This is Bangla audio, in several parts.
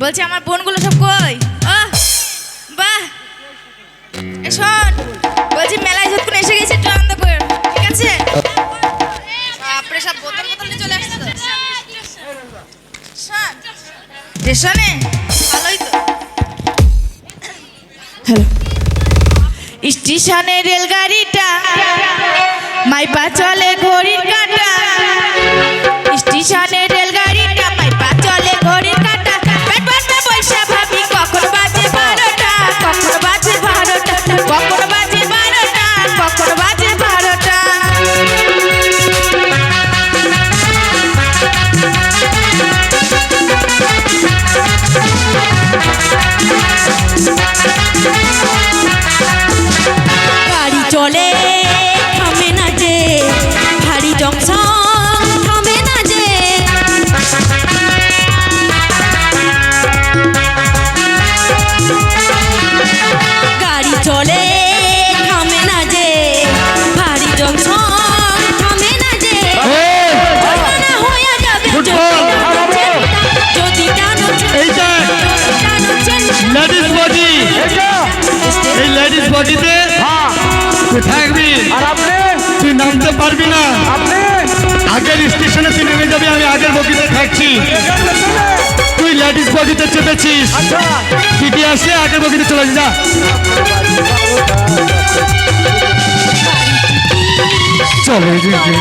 বলছি আমার বোনগুলো সব কই? বাহ। শোন, বলছি মেলায় যতক্ষণ এসে গেছে একটু আনন্দ কর, ঠিক আছে? বাপরে, সব বোতল বোতল চলে আসছে শোন স্টেশনে ভালোই তো। হ্যালো। স্টেশনে রেলগাড়িটা মাইপা চলে চলে থামে না যে ভারী জংশন থামে না যে। গাড়ি চলে থামে না যে ভারী জংশন থামে না যে। হয়ে যাবে যদি টানো যদি টানো এই লেডিস বডিতে তুই থাকবি। আর আপনি? তুই নামতে পারবি না। আপনি? আগের স্টেশনে তুই নেমে যাবি আমি আগের বগিতে থাকছি। তুই লেডিস বগিতে চেপেছিস। আচ্ছা। টিটি আসলে আগের বগিতে চলে যা। চলে দিদি গাড়ি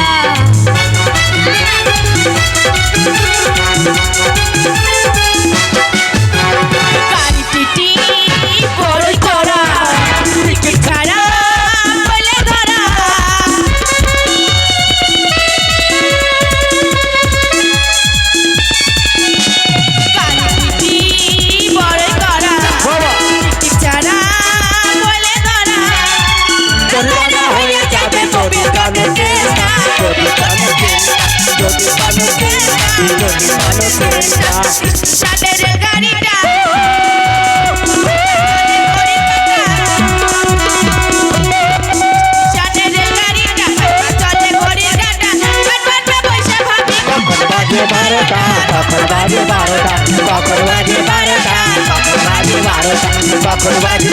बकरवादी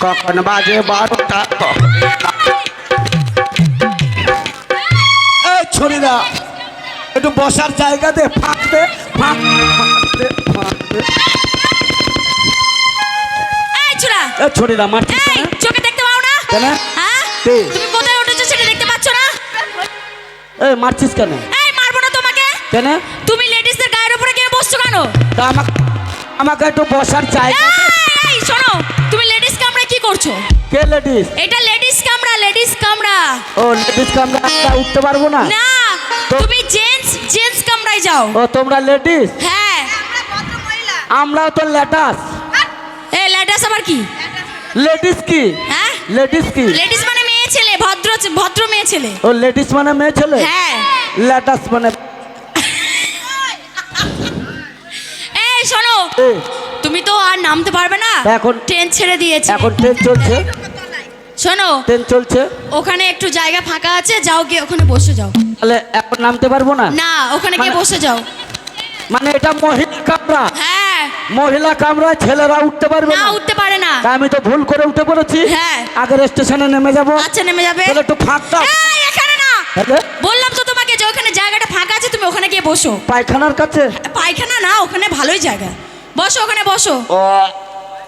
कखन बाजे बारोटा এই ছোড়িরা একটু बसार জায়গা दे फाक दे फाक दे फाक दे ए ছোড়া এই ছোড়িরা মারছিস এই চোখে দেখতে পাও না কেন হ্যাঁ তুমি এই মারছিস কেন? এই মারবো না তোমাকে। কেন? তুমি লেডিসদের গায়ের উপরে গিয়ে বসছো কেন? তা আমাকে আমাকে একটু বসার জায়গা এই, শোনো তুমি লেডিস কামরায় কি করছ? কে লেডিস? এটা লেডিস কামরা লেডিস কামরা ও লেডিস কামরা উঠতে পারব না? না তুমি জেন্টস জেন্টস কামরায় যাও। ও তোমরা লেডিস? হ্যাঁ। আমরাও তো লেটাস। এই লেটাস আবার কি? লেডিস কি? হ্যাঁ? লেডিস কি? লেডিস মানে ভদ্র ভদ্র মেয়ে ছেলে। ও লেডিস মানে মেয়ে ছেলে? হ্যাঁ। লেটাস মানে এই শোনো। তুমি তো আর নামতে পারবে না। এখন- ট্রেন ছেড়ে দিয়েছে। এখন ট্রেন চলছে। শোনো। ট্রেন চলছে। ওখানে একটু জায়গা ফাঁকা আছে যাও গিয়ে ওখানে বসে যাও। তাহলে এখন নামতে পারব না? না ওখানে গিয়ে মানে- বসে যাও। মানে এটা মহিলা কামরা। হ্যাঁ। মহিলা কামরা ছেলেরা উঠতে পারবে না না। উঠতে পারে না। আমি তো ভুল করে উঠে পড়েছি। হ্যাঁ। আগের স্টেশনে নেমে যাব। আচ্ছা নেমে যাবে। তাহলে একটু ফাঁকটা। এখানে না। বললাম তো তোমাকে যে ওখানে জায়গাটা ফাঁকা আছে তুমি ওখানে গিয়ে বসো। পায়খানার কাছে? পায়খানা না ওখানে ভালোই জায়গা। বসো ওখানে বসো। ও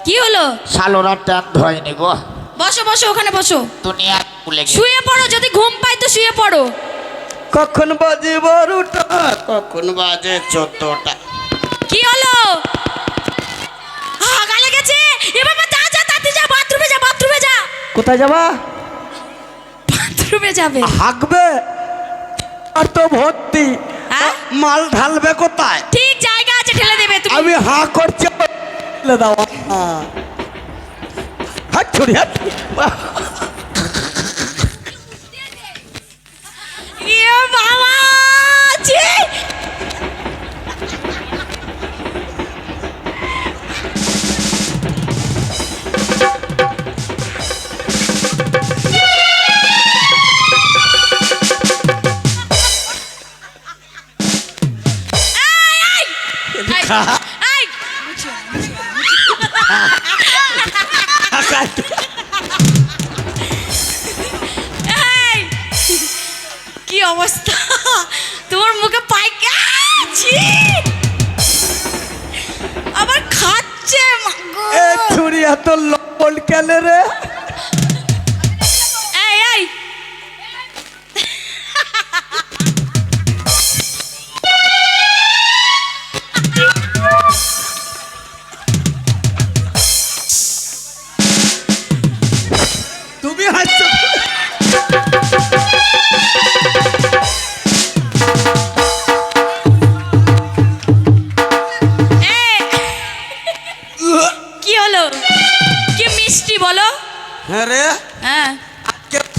কি হলো? শালোরা ট্যান ধয়নি গো। বসো বসো ওখানে বসো। দুনিয়া ভুলে শুয়ে পড়ো যদি ঘুম পাই তো শুয়ে পড়ো। কখন বাজে বারোটা কখন বাজে চোদ্দটা। কি হলো? এ বাবা যা যা তাতে যা বাথরুমে যা বাথরুমে যা। কোথায় যাবা? বাথরুমে যাবে। হাঁকবে? আর তো ভর্তি। হ্যাঁ? মাল ঢালবে কোথায়? ঠিক জায়গা আছে ঠেলে দেবে তুমি। আমি হাঁ করছি ঢেলে দাও। হ্যাঁ। হাত ছড়ি হাত বাবা ছি! কি অবস্থা তোমার মুখে পাইকা! আবার খাচ্ছে। এ ছুরি এত লবণ কেন রে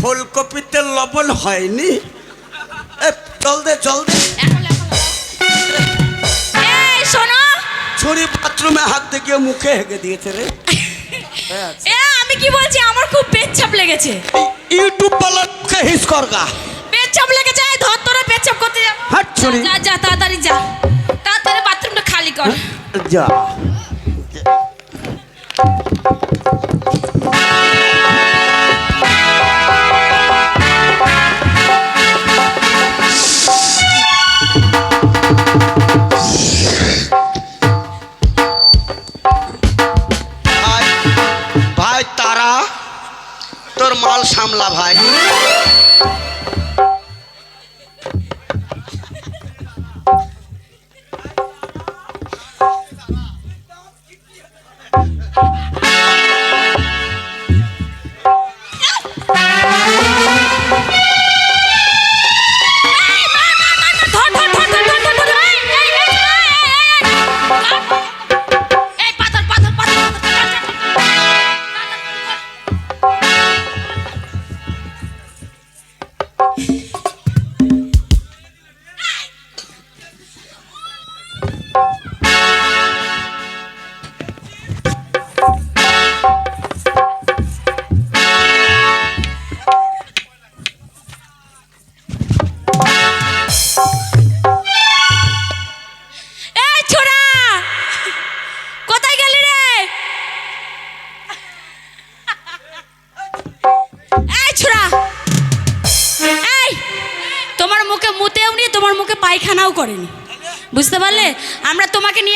ফুলকপিতে লবণ হয়নি। এ চল দে চল দে। শোনো। ছুরি বাথরুমে হাত দিয়ে মুখে হেগে দিয়েছে রে। এ আমি কি বলছি? আমার খুব পেচ্ছাপ লেগেছে। ইউটিউব বালাকে হিস করগা পেচ্ছাপ লেগেছে ধর তোরা পেচ্ছাপ করতে যা। হাট ছুরি। যা যা তাড়াতাড়ি যা। তাড়াতাড়ি বাথরুমটা খালি কর। যা।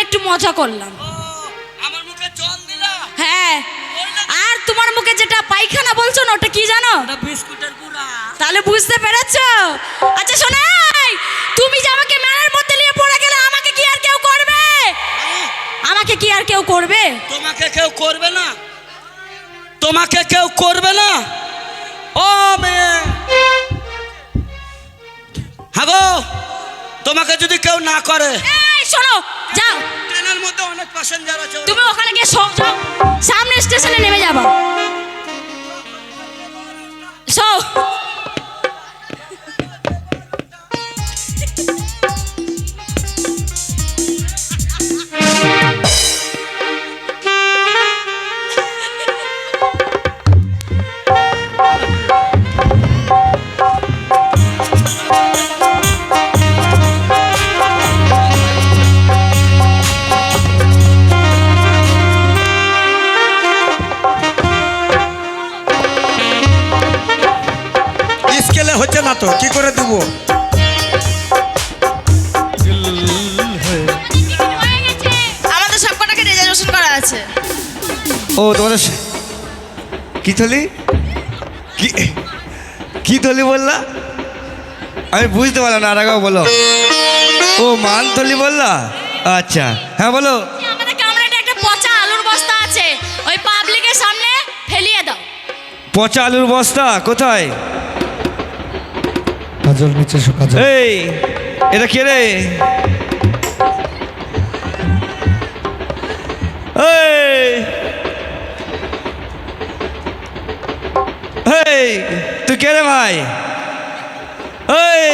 একটু মজা করলাম। আমার মুখে জল দিলা? হ্যাঁ। আর তোমার মুখে যেটা পায়খানা বলছো না ওটা কি জানো? বিস্কুটের গুড়া। তাহলে বুঝতে পেরেছ? আচ্ছা শোনাই তুমি যে আমাকে মেলার মধ্যে নিয়ে পড়ে গেলে আমাকে কি আর কেউ করবে? আমাকে কি আর কেউ করবে? তোমাকে কেউ করবে না। তোমাকে কেউ করবে না। ও মেয়ে। হ্যাঁ তোমাকে যদি কেউ না করে। শোনো যাও ট্রেনের মধ্যে অনেক প্যাসেঞ্জার আছে তুমি ওখানে গিয়ে সব যাও। সামনে স্টেশনে নেমে যাবা। সব তো কি করে দেবো? আমাদের সব কটাকে রেজার্ভেশন করা আছে। ও তোমাদের কি থলি? কি কি থলি বললা? আমি বুঝতে পারলাম না আর একবার বলো। ও মান থলি বললা? আচ্ছা হ্যাঁ বলো। আমাদের কামরাতে একটা পচা আলুর বস্তা আছে। ওই পাবলিকের সামনে ফেলিয়ে দাও। পচা আলুর বস্তা কোথায়? কাজল নিচে কাজল। এই এটা কে রে? এই তুই কে রে ভাই? এই।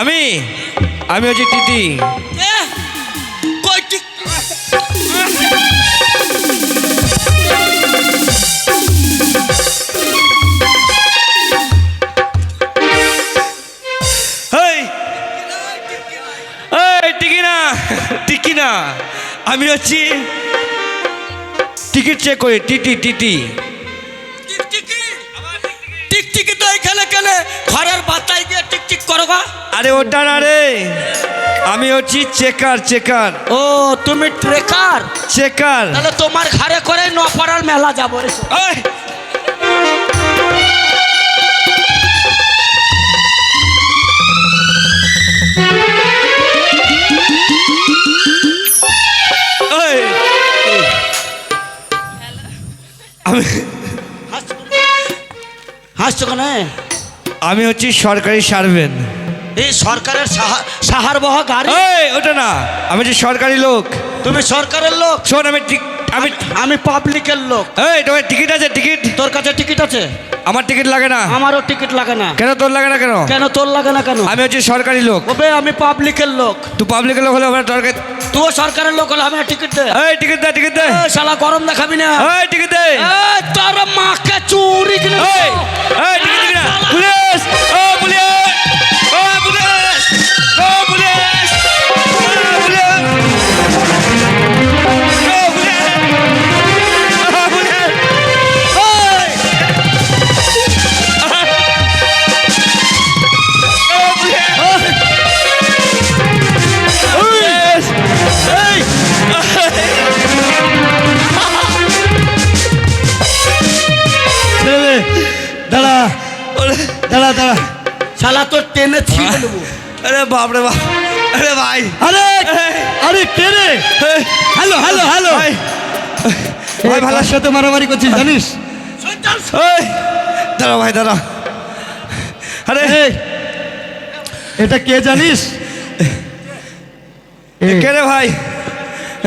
আমি আমি হচ্ছি টিটি। আমি হচ্ছি টিকিট চেক করি টিটি টিটি। আরে ওটা না রে। আমি হচ্ছি চেকার চেকার। ও তুমি ট্রেকার? চেকার। তাহলে তোমার ঘরে করে নপাড়ার মেলা যাব রে! আমি হাসছো কেন? আমি হচ্ছি সরকারি সার্ভেন্ট। এই সরকারের সাহা- সাহার বহ গাড়ি ওটা না আমি হচ্ছি সরকারি লোক। তুমি সরকারের লোক? শোন আমি আমি আমি পাবলিকের লোক। এই তোমার টিকিট আছে টিকিট? তোর কাছে টিকিট আছে? আমার টিকিট লাগে না। আমারও টিকিট লাগে না। কেন তোর লাগে না কেন? কেন তোর লাগে না কেন? আমি হচ্ছি সরকারি লোক। ওবে আমি পাবলিকের লোক। তুই পাবলিকের লোক হলে আমার সরকার তুই সরকারের লোক হলে আমি টিকিট দে। এই টিকিট দে টিকিট দে। শালা গরম দেখাবি না। এই টিকিট দে। এ, তোর মাকে চুরি কিনে এই এই টিকিট দিবি না পুলিশ! ও পুলিশ! দাঁড়া দাঁড়া দাঁড়া শালা তোর টেনে ছিঁড়ে নেব। বাপ রে বাপ। আরে ভাই। আরে আরে কে রে? Hello hello hello. ভাই। ভাই ভালোর সাথে মারামারি করছিস জানিস? দাঁড়া ভাই দাঁড়া আরে। এটা কে জানিস? কে রে ভাই?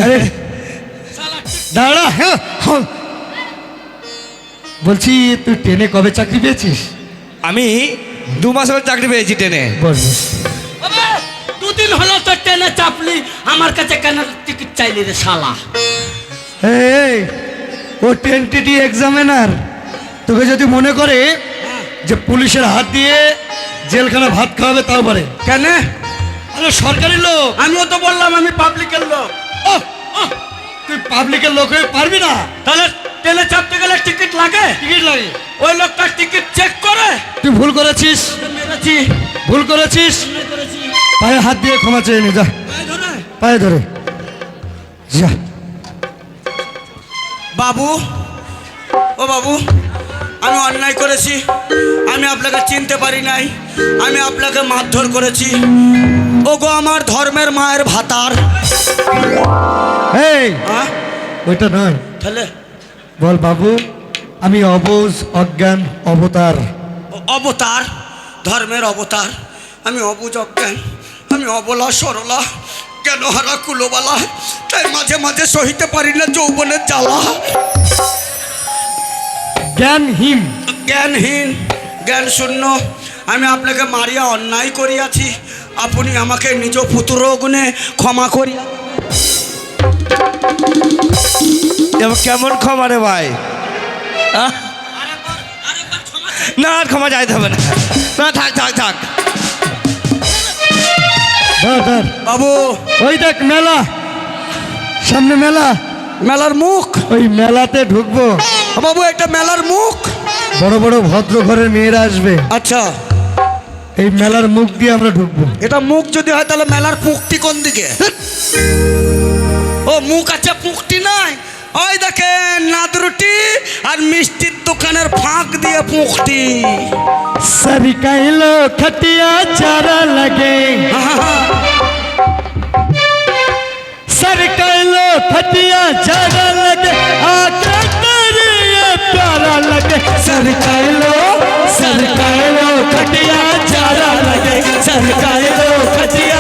আরে, দাঁড়া। হ্যাঁ। বলছি তুই ট্রেনে কবে চাকরি পেয়েছিস? আমি দু মাস হলো চাকরি পেয়েছি ট্রেনে। বল। ওবে, দুদিন হলো তোর ট্রেনে চাপলি আমার কাছে কেন টিকিট চাইলি রে শালা? এই ও টেন্টেটি এক্সামিনার তোকে যদি মনে করে যে পুলিশের হাত দিয়ে জেলখানা ভাত খাওয়াবে তাও পারে। কেন? আরে সরকারি লোক। আমিও তো বললাম আমি পাবলিকের লোক। তুই পাবলিকের লোক হয়ে পারবি না। তাহলে ট্রেনে চাপতে গেলে টিকিট লাগে? টিকিট লাগে। ওই লোকটা টিকিট চেক করে। তুই ভুল করেছিস। মেরেছি। ভুল করেছিস? করেছি পায়ে হাত দিয়ে ক্ষমা চেয়ে নে যা। পায়ে ধরে। যা। বাবু ও বাবু আমি অন্যায় করেছি। আমি আপনাকে চিনতে পারি নাই। আমি আপনাকে মারধর করেছি। ও গো আমার ধর্মের মায়ের ভাতার। এই ওইটা নয়। তাহলে? বল বাবু আমি অবুজ অজ্ঞান অবতার। অবতার? ধর্মের অবতার। আমি অবুজ অজ্ঞান আমি অবলা সরলা কেন হারা কুলোবালা? তাই মাঝে মাঝে সহিতে পারি না যৌবনের জ্বালা। জ্ঞানহীন। জ্ঞানহীন জ্ঞান শূন্য আমি আপনাকে মারিয়া অন্যায় করিয়াছি। আপনি আমাকে নিজ পুতুর গুণে ক্ষমা করিয়া কেমন ক্ষমা রে ভাই? না আর ক্ষমা যাইতে হবে না। না থাক থাক থাক। বাবু। ওই দেখ মেলা। সামনে মেলা। মেলার মুখ। ওই মেলাতে ঢুকবো। বাবু এটা মেলার মুখ। বড় বড় ভদ্র ঘরের মেয়েরা আসবে। আচ্ছা। এই মেলার মুখ দিয়ে আমরা ঢুকবো। এটা মুখ যদি হয় তাহলে মেলার পুকটি কোন দিকে? ও মুখ আছে পুকটি নাই। ওই দেখেন নাদরুটি আর মিষ্টির দোকানের ফাঁক দিয়ে পুঁকটি সরি কাইলো খটিয়া চারা লাগে सर कैलो फटिया जरा लगे आके लो प्यारा लगे सर कैलो लगे सर कैलो फटिया